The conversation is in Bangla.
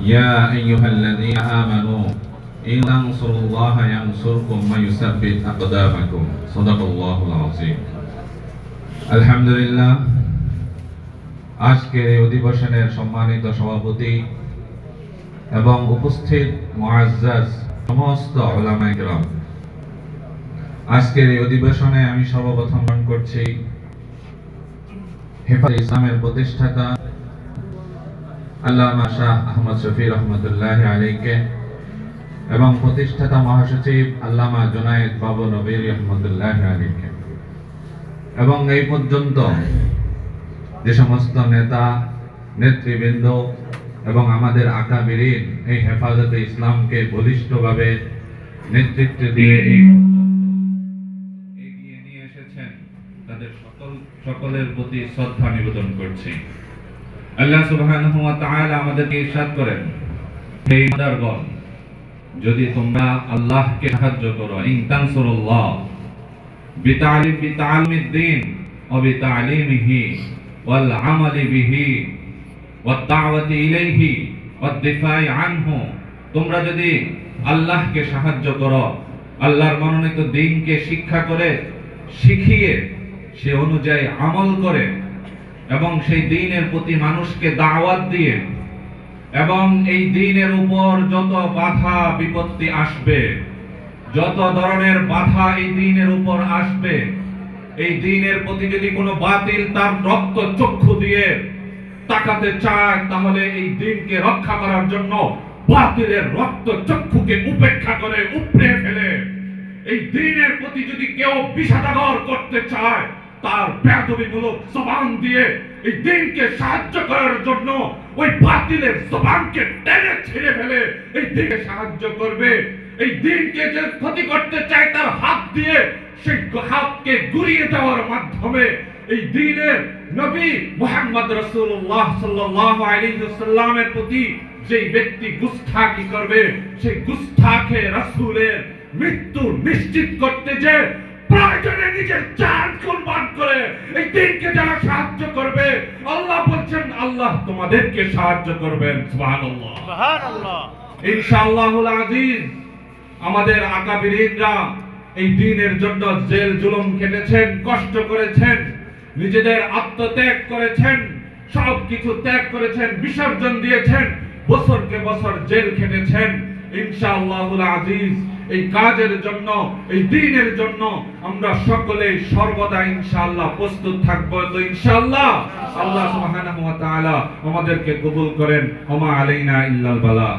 يا أيها الذين آمنوا إن تنصروا الله ينصركم ويثبت أقدامكم صدق الله العظيم الحمد لله আজকের এই অধিবেশনের সম্মানিত সভাপতি এবং উপস্থিত মুআজ্জাজ সমস্ত ওলামায়ে কেরাম আজকের এই অধিবেশনে আমি সর্বপ্রথম গ্রহণ করছি হেফাজ ইসলামের প্রতিষ্ঠাতা আল্লামা শাহ আহমদ শফি রহমতুল্লাহ আলীকে এবং প্রতিষ্ঠাতা মহাসচিব আল্লামা জুনায়েদ বাবু নবীর রহমতুল্লাহ আলীকে এবং এই পর্যন্ত যে সমস্ত নেতা, নেতৃবৃন্দ এবং আমাদের আকাবিরিন এই হেফাজতে ইসলামকে বলিষ্ঠভাবে নেতৃত্ব দিয়ে এই এগিয়ে নিয়ে এসেছেন, তাদের সকল, সকলের প্রতি শ্রদ্ধা নিবেদন করছি। আল্লাহ সুবহানাহু ওয়া তাআলা আমাদেরকে ইরশাদ করেন। হে ইমানদারগণ, যদি তোমরা আল্লাহকে সাহায্য করো, ইন তানসুরুল্লাহ, বিতালিম বিতালিমিদ দ্বীন ওয়া বিতালিমিহি, ওয়াল আমালি বিহি ওয়াত দাওয়াতি ইলাইহি ওয়াদ দিফাই আনহু, তোমরা যদি আল্লাহকে সাহায্য করো, আল্লাহর মনোনীত দিনকে শিক্ষা করে, শিখিয়ে, সে অনুযায়ী আমল করে এবং সেই দিনের প্রতি মানুষকে দাওয়াত দিয়ে এবং এই দিনের উপর যত বাধা বিপত্তি আসবে, যত ধরনের বাধা এই দিনের উপর আসবে, এই দিনের প্রতি যদি কোনো বাতিল তার রক্ত চক্ষু দিয়ে তাকাতে চায়, তাহলে এই দিনকে রক্ষা করার জন্য বাতিলের রক্ত চক্ষুকে উপেক্ষা করে উপড়ে ফেলে। এই দিনের প্রতি যদি কেউ বিষাদাগর করতে চায় তার বেদবিমূলক জবান দিয়ে এই দিনকে সাহায্য করার জন্য ওই বাতিলের টেনে ছিঁড়ে ফেলে এই দিনকে সাহায্য করবে। এই দিনকে যে ক্ষতি করতে চায় তার হাত দিয়ে সেই হাতকে গুড়িয়ে দেওয়ার মাধ্যমে এই দিনের নবী মুহাম্মদ রাসূলুল্লাহ সাল্লাল্লাহু আলাইহি ওয়াসাল্লামের প্রতি যেই ব্যক্তি গুস্তাখি করবে, সেই গুস্তাখে রাসূলের মৃত্যু নিশ্চিত করতে যে প্রয়োজনে নিজের জান কুরবান করে এই দিনকে যারা সাহায্য করবে আল্লাহ বলছেন আল্লাহ তোমাদেরকে সাহায্য করবেন। সুবহানাল্লাহ। সুবহানাল্লাহ। ইনশাআল্লাহুল আজিজ আমাদের আকাবিরিনরা এই দিনের জন্য জেল জুলুম খেটেছেন কষ্ট করেছেন নিজেদের আত্মত্যাগ করেছেন সব কিছু ত্যাগ করেছেন বিসর্জন দিয়েছেন বছরকে বছর জেল খেটেছেন। ইনশাআল্লাহুল আজিজ এই কাজের জন্য, এই দিনের জন্য আমরা সকলে সর্বদা ইনশাআল্লাহ প্রস্তুত থাকব। তো ইনশাআল্লাহ আল্লাহ সুবহানাহু ওয়া তাআলা আমাদেরকে কবুল করেন। ওমা আলাইনা ইল্লাল বালা।